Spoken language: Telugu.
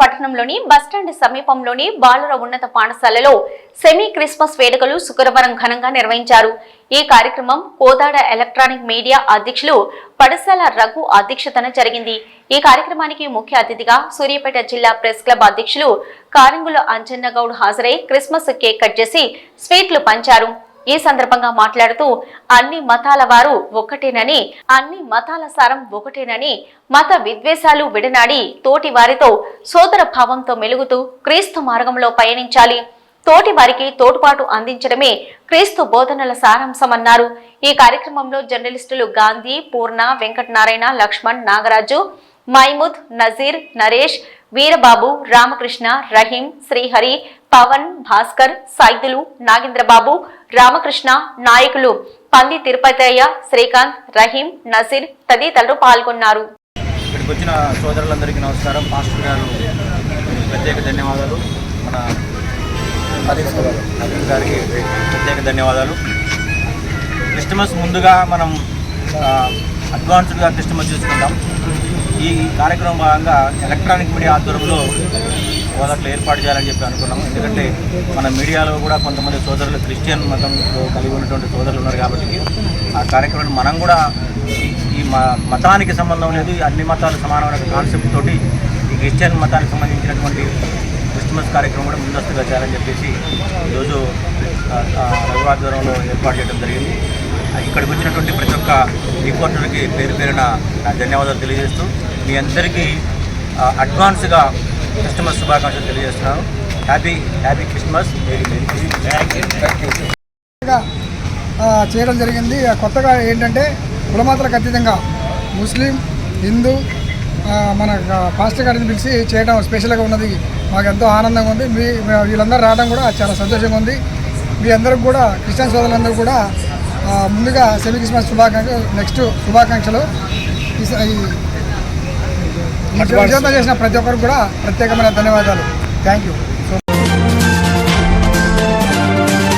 పట్టణంలోని బస్టాండ్ సమీపంలోని బాలుర ఉన్నత పాఠశాలలో సెమీ క్రిస్మస్ వేడుకలు శుక్రవారం ఘనంగా నిర్వహించారు. ఈ కార్యక్రమం కోదాడ ఎలక్ట్రానిక్ మీడియా అధ్యక్షులు పడసాల రఘు అధ్యక్షతన జరిగింది. ఈ కార్యక్రమానికి ముఖ్య అతిథిగా సూర్యాపేట జిల్లా ప్రెస్ క్లబ్ అధ్యక్షులు కారంగుల అంజన్నగౌడ్ హాజరై క్రిస్మస్ కేక్ కట్ చేసి స్వీట్లు పంచారు. ఈ సందర్భంగా మాట్లాడుతూ అన్ని మతాల వారు ఒక్కటేనని అన్ని మతాల సారం ఒకటేనని మత విద్వేషాలు విడనాడి తోటి వారితో సోదర భావంతో మెలుగుతూ క్రీస్తు మార్గంలో పయనించాలి. తోటి వారికి తోడ్పాటు అందించడమే క్రీస్తు బోధనల సారాంశమన్నారు. ఈ కార్యక్రమంలో జర్నలిస్టులు గాంధీ పూర్ణ వెంకటనారాయణ లక్ష్మణ్ నాగరాజు మైముద్ నజీర్ నరేష్ వీరబాబు రామకృష్ణ రహీం శ్రీహరి పవన్ భాస్కర్ సైదులు నాగేంద్రబాబు రామకృష్ణ నాయకులు పంది తిరుపతయ్య శ్రీకాంత్ రహీం నసీర్ తదితరులు పాల్గొన్నారు. ఇక్కడికి వచ్చిన సోదరులందరికీ నమస్కారం. మాస్టర్ గారు ప్రత్యేక ధన్యవాదాలు. మన అనిల్ గారికి ప్రత్యేక ధన్యవాదాలు. క్రిస్టమస్ ముందుగా మనం అడ్వాన్స్డ్గా క్రిస్టమస్ చూసుకుంటాం ఈ కార్యక్రమం భాగంగా ఎలక్ట్రానిక్ మీడియా ఆధ్వర్యంలో కోదట్లో ఏర్పాటు చేయాలని చెప్పి అనుకున్నాం ఎందుకంటే మన మీడియాలో కూడా కొంతమంది సోదరులు క్రిస్టియన్ మతంలో కలిగి ఉన్నటువంటి సోదరులు ఉన్నారు కాబట్టి ఆ కార్యక్రమాన్ని మనం కూడా ఈ- మ- మతానికి సంబంధం లేదు అన్ని మతాలు సమానమైన కాన్సెప్ట్ తోటి ఈ క్రిస్టియన్ మతానికి సంబంధించినటువంటి క్రిస్మస్ కార్యక్రమం కూడా ముందస్తుగా చేయాలని చెప్పేసి ఈరోజు ఆ, ఏర్పాటు చేయడం జరిగింది. ఇక్కడికి వచ్చినటువంటి ప్రతి ఒక్క రిపోర్టర్కి పేరు పేరున ధన్యవాదాలు తెలియజేస్తూ మీ అందరికీ అడ్వాన్స్గా క్రిస్మస్ శుభాకాంక్షలు తెలియజేస్తున్నాను. Happy happy Christmas. చేయడం జరిగింది. కొత్తగా ఏంటంటే కులమాతలకు అతీతంగా ముస్లిం హిందూ మన పాస్టర్ గారిని పిలిచి చేయడం స్పెషల్గా ఉన్నది. మాకు ఎంతో ఆనందంగా ఉంది. మీ వీళ్ళందరూ రావడం కూడా చాలా సంతోషంగా ఉంది. మీ అందరికి కూడా క్రిస్టియన్ సోదరులందరూ కూడా ముందుగా సెమీ క్రిస్మస్ శుభాకాంక్షలు నెక్స్ట్ శుభాకాంక్షలు. ఈ చేసిన ప్రతి ఒక్కరికి కూడా ప్రత్యేకమైన ధన్యవాదాలు. Thank you